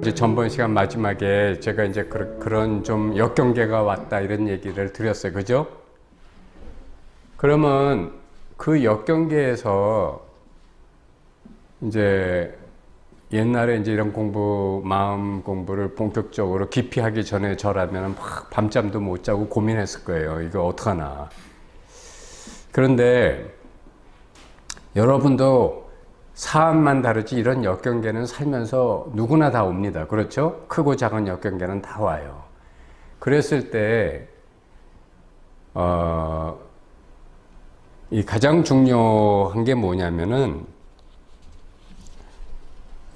이제 전번 시간 마지막에 제가 이제 그, 그런 좀 역경계가 왔다 이런 얘기를 드렸어요. 그죠? 그러면 그 역경계에서 이제 옛날에 이제 이런 공부, 마음 공부를 본격적으로 깊이 하기 전에 저라면 막 밤잠도 못 자고 고민했을 거예요. 이거 어떡하나. 그런데 여러분도 사안만 다르지 이런 역경계는 살면서 누구나 다 옵니다. 그렇죠? 크고 작은 역경계는 다 와요. 그랬을 때, 어, 이 가장 중요한 게 뭐냐면은,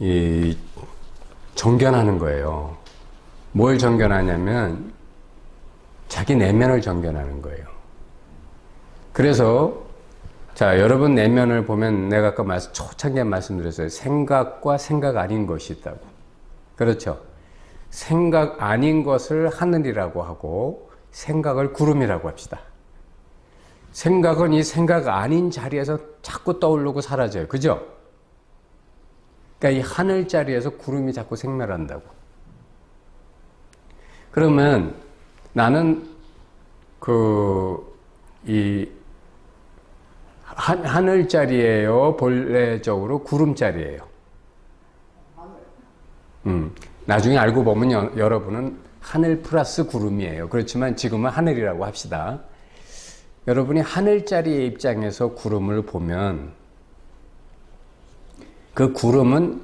이 정견하는 거예요. 뭘 정견하냐면, 자기 내면을 정견하는 거예요. 그래서 자, 여러분 내면을 보면 내가 아까 말씀, 초창기에 말씀드렸어요. 생각과 생각 아닌 것이 있다고. 그렇죠. 생각 아닌 것을 하늘이라고 하고 생각을 구름이라고 합시다. 생각은 이 생각 아닌 자리에서 자꾸 떠오르고 사라져요. 그죠? 그러니까 이 하늘 자리에서 구름이 자꾸 생멸한다고. 그러면 나는 그, 이, 한, 하늘 자리예요? 본래적으로 구름 자리예요? 음, 나중에 알고 보면 여, 여러분은 하늘 플러스 구름이에요. 그렇지만 지금은 하늘이라고 합시다. 여러분이 하늘 자리의 입장에서 구름을 보면 그 구름은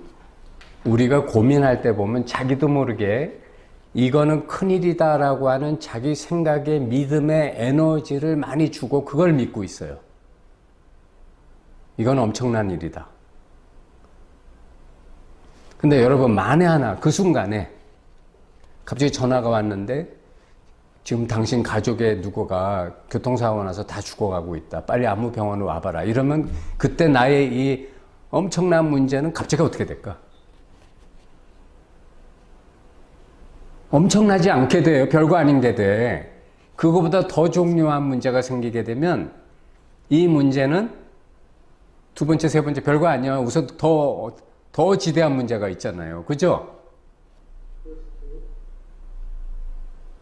우리가 고민할 때 보면 자기도 모르게 이거는 큰일이다라고 하는 자기 생각의 믿음의 에너지를 많이 주고 그걸 믿고 있어요. 이건 엄청난 일이다. 근데 여러분, 만에 하나, 그 순간에 갑자기 전화가 왔는데 지금 당신 가족의 누구가 교통사고 나서 다 죽어가고 있다. 빨리 아무 병원에 와봐라. 이러면 그때 나의 이 엄청난 문제는 갑자기 어떻게 될까? 엄청나지 않게 돼요. 별거 아닌 게 돼. 그거보다 더 중요한 문제가 생기게 되면 이 문제는 두 번째, 세 번째 별거 아니야. 우선 더, 더 지대한 문제가 있잖아요. 그죠?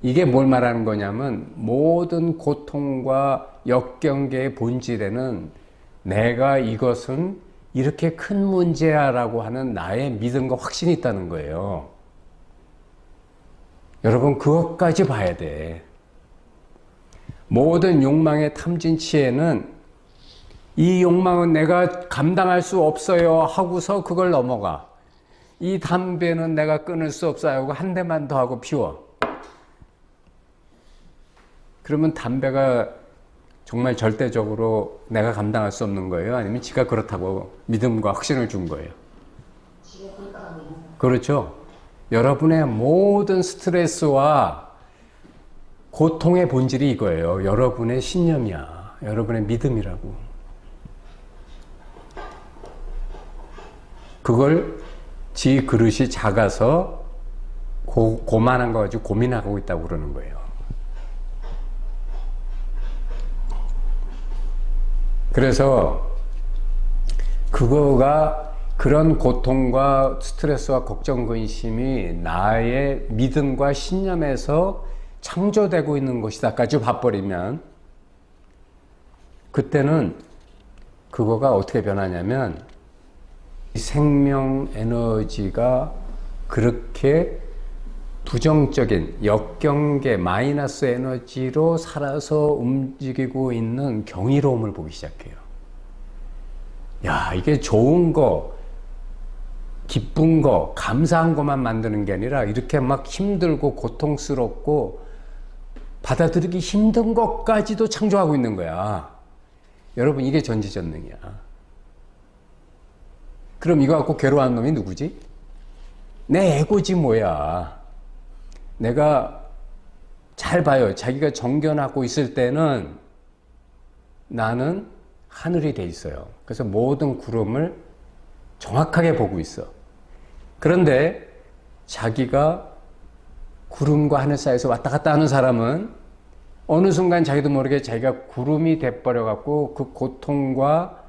이게 뭘 말하는 거냐면 모든 고통과 역경계의 본질에는 내가 이것은 이렇게 큰 문제야라고 하는 나의 믿음과 확신이 있다는 거예요. 여러분, 그것까지 봐야 돼. 모든 욕망의 탐진치에는 이 욕망은 내가 감당할 수 없어요 하고서 그걸 넘어가. 이 담배는 내가 끊을 수 없어요 하고 한 대만 더 하고 피워. 그러면 담배가 정말 절대적으로 내가 감당할 수 없는 거예요? 아니면 지가 그렇다고 믿음과 확신을 준 거예요? 그렇죠. 여러분의 모든 스트레스와 고통의 본질이 이거예요. 여러분의 신념이야. 여러분의 믿음이라고. 그걸 지 그릇이 작아서 고, 고만한 거 가지고 고민하고 있다고 그러는 거예요. 그래서 그거가 그런 고통과 스트레스와 걱정, 근심이 나의 믿음과 신념에서 창조되고 있는 것이다까지 봐버리면 그때는 그거가 어떻게 변하냐면 생명 에너지가 그렇게 부정적인 역경계 마이너스 에너지로 살아서 움직이고 있는 경이로움을 보기 시작해요. 야, 이게 좋은 거, 기쁜 거, 감사한 것만 만드는 게 아니라 이렇게 막 힘들고 고통스럽고 받아들이기 힘든 것까지도 창조하고 있는 거야. 여러분, 이게 전지전능이야. 그럼 이거 갖고 괴로워하는 놈이 누구지? 내 에고지 뭐야. 내가 잘 봐요. 자기가 정견하고 있을 때는 나는 하늘이 돼 있어요. 그래서 모든 구름을 정확하게 보고 있어. 그런데 자기가 구름과 하늘 사이에서 왔다 갔다 하는 사람은 어느 순간 자기도 모르게 자기가 구름이 돼버려 갖고 그 고통과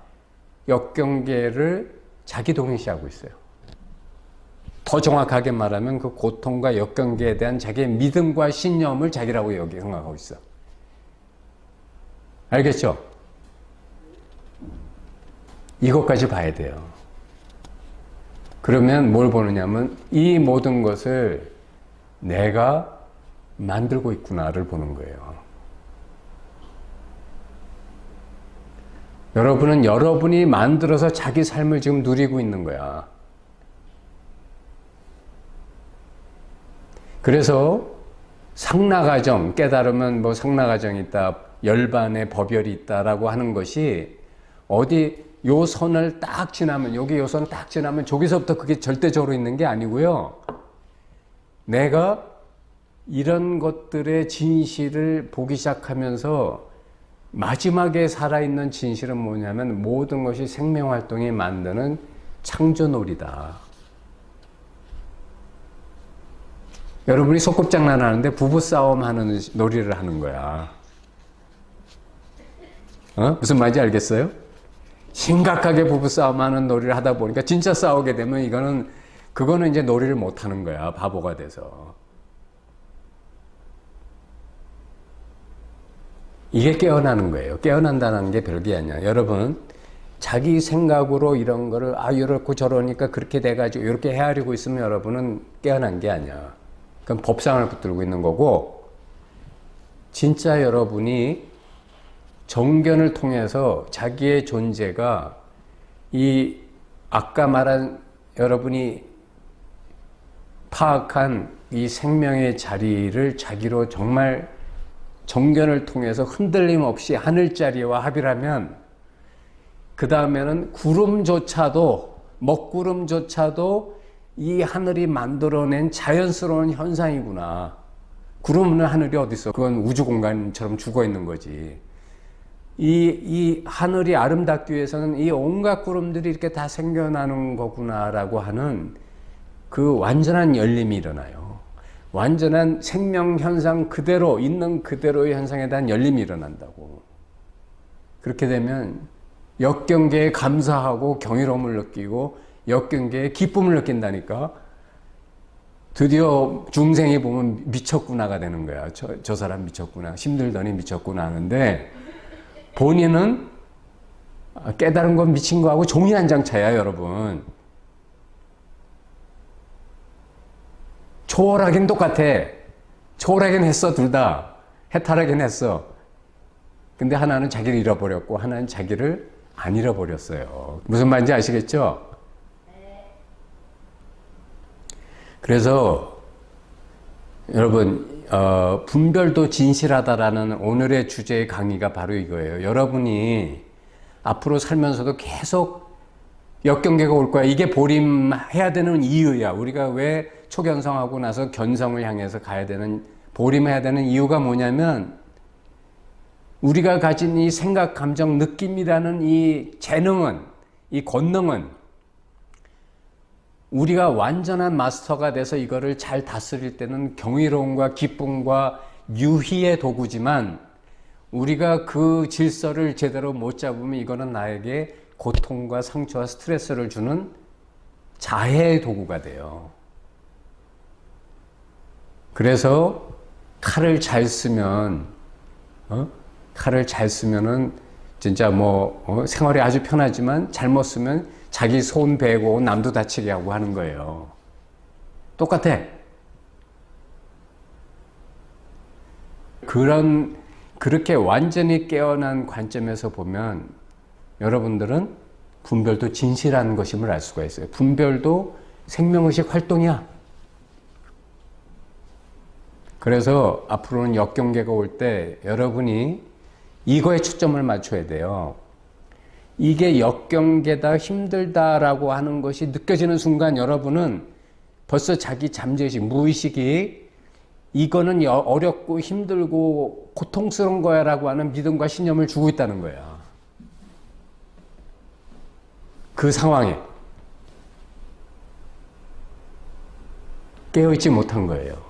역경계를 자기 동일시하고 있어요. 더 정확하게 말하면 그 고통과 역경계에 대한 자기의 믿음과 신념을 자기라고 여기 생각하고 있어. 알겠죠? 이것까지 봐야 돼요. 그러면 뭘 보느냐면 이 모든 것을 내가 만들고 있구나를 보는 거예요. 여러분은 여러분이 만들어서 자기 삶을 지금 누리고 있는 거야. 그래서 상나가정, 깨달으면 뭐 상나가정이 있다, 열반의 법열이 있다라고 하는 것이 어디 요 선을 딱 지나면, 여기 요 선을 딱 지나면 저기서부터 그게 절대적으로 있는 게 아니고요. 내가 이런 것들의 진실을 보기 시작하면서 마지막에 살아있는 진실은 뭐냐면 모든 것이 생명활동이 만드는 창조놀이다. 여러분이 소꿉장난 하는데 부부싸움 하는 놀이를 하는 거야. 어? 무슨 말인지 알겠어요? 심각하게 부부싸움 하는 놀이를 하다 보니까 진짜 싸우게 되면 이거는, 그거는 이제 놀이를 못 하는 거야. 바보가 돼서. 이게 깨어나는 거예요. 깨어난다는 게 별게 아니야. 여러분, 자기 생각으로 이런 거를, 아, 이렇고 저러니까 그렇게 돼가지고 이렇게 헤아리고 있으면 여러분은 깨어난 게 아니야. 그건 법상을 붙들고 있는 거고, 진짜 여러분이 정견을 통해서 자기의 존재가 이 아까 말한 여러분이 파악한 이 생명의 자리를 자기로 정말 정견을 통해서 흔들림 없이 하늘자리와 합의라면 그 다음에는 구름조차도 먹구름조차도 이 하늘이 만들어낸 자연스러운 현상이구나. 구름은 하늘이 어디 있어? 그건 우주 공간처럼 죽어 있는 거지. 이, 이 하늘이 아름답기 위해서는 이 온갖 구름들이 이렇게 다 생겨나는 거구나라고 하는 그 완전한 열림이 일어나요. 완전한 생명 현상 그대로 있는 그대로의 현상에 대한 열림이 일어난다고. 그렇게 되면 역경계에 감사하고 경이로움을 느끼고 역경계에 기쁨을 느낀다니까. 드디어 중생이 보면 미쳤구나가 되는 거야. 저, 저 사람 미쳤구나. 힘들더니 미쳤구나 하는데 본인은 깨달은 건 미친 거하고 종이 한 장 차야, 여러분. 초월하긴 똑같아. 초월하긴 했어, 둘 다. 해탈하긴 했어. 근데 하나는 자기를 잃어버렸고, 하나는 자기를 안 잃어버렸어요. 무슨 말인지 아시겠죠? 그래서, 여러분, 어, 분별도 진실하다라는 오늘의 주제의 강의가 바로 이거예요. 여러분이 앞으로 살면서도 계속 역경계가 올 거야. 이게 보림해야 되는 이유야. 우리가 왜 초견성하고 나서 견성을 향해서 가야 되는, 보림해야 되는 이유가 뭐냐면, 우리가 가진 이 생각, 감정, 느낌이라는 이 재능은, 이 권능은, 우리가 완전한 마스터가 돼서 이거를 잘 다스릴 때는 경이로움과 기쁨과 유희의 도구지만, 우리가 그 질서를 제대로 못 잡으면 이거는 나에게 고통과 상처와 스트레스를 주는 자해의 도구가 돼요. 그래서 칼을 잘 쓰면, 어? 칼을 잘 쓰면은 진짜 뭐 어? 생활이 아주 편하지만 잘못 쓰면 자기 손 베고 남도 다치게 하고 하는 거예요. 똑같아. 그런 그렇게 완전히 깨어난 관점에서 보면 여러분들은 분별도 진실한 것임을 알 수가 있어요. 분별도 생명의식 활동이야. 그래서 앞으로는 역경계가 올 때 여러분이 이거에 초점을 맞춰야 돼요. 이게 역경계다 힘들다라고 하는 것이 느껴지는 순간 여러분은 벌써 자기 잠재의식, 무의식이 이거는 어렵고 힘들고 고통스러운 거야 라고 하는 믿음과 신념을 주고 있다는 거야. 그 상황에 깨어있지 못한 거예요.